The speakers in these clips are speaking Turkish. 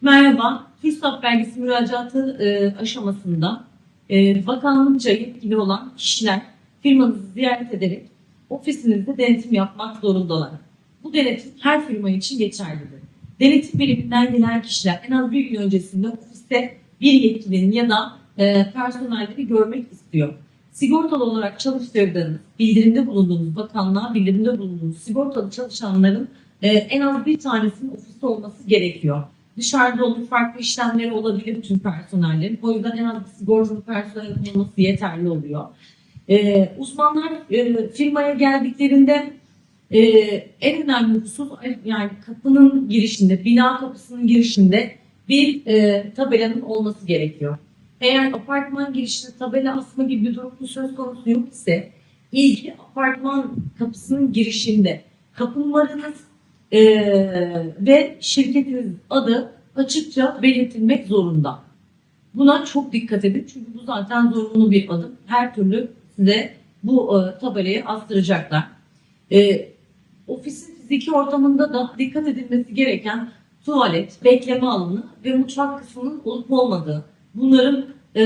Merhaba, TÜRSAP belgesi müracaatı e, aşamasında e, bakanlıkça yetkili olan kişiler firmanızı ziyaret ederek ofisinizde denetim yapmak zorundalar. Bu denetim her firma için geçerlidir. Denetim biriminden gelen kişiler en az bir gün öncesinde ofiste bir yetkilinin ya da e, personelleri görmek istiyor. Sigortalı olarak çalıştırdığınız, bildirimde bulunduğunuz bakanlığa bildirimde bulunduğunuz sigortalı çalışanların e, en az bir tanesinin ofiste olması gerekiyor. Dışarıda olur, farklı işlemleri olabilir tüm personellerin. O yüzden en az sigortalı personel olması yeterli oluyor. E, uzmanlar e, firmaya geldiklerinde e, en önemli husus yani kapının girişinde, bina kapısının girişinde bir e, tabelanın olması gerekiyor. Eğer apartman girişinde tabela asma gibi bir durum söz konusu yok ise ilgili apartman kapısının girişinde kapı numaranız e, ve şirketinizin adı açıkça belirtilmek zorunda. Buna çok dikkat edin çünkü bu zaten zorunlu bir adım. Her türlü size bu e, tabelayı astıracaklar. E, ofisin fiziki ortamında da dikkat edilmesi gereken tuvalet, bekleme alanı ve mutfak kısmının olup olmadığı. Bunların e,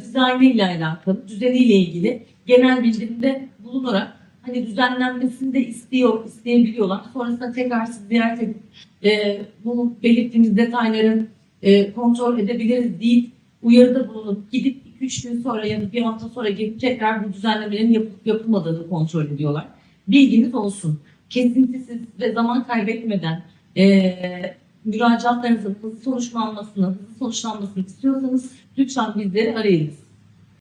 dizaynı ile alakalı, düzeniyle ilgili genel bildirimde bulunarak hani düzenlenmesini de istiyor, isteyebiliyorlar. Sonrasında tekrar siz ziyaret edip e, bu belirttiğimiz detayları e, kontrol edebiliriz deyip uyarıda bulunup gidip 2-3 gün sonra ya da bir hafta sonra gelip tekrar bu düzenlemelerin yapıp yapılmadığını kontrol ediyorlar. Bilginiz olsun. Kesintisiz ve zaman kaybetmeden e, müracaatlarınızın hızlı sonuçlanmasını, hızlı sonuçlanmasını istiyorsanız lütfen bizleri arayınız.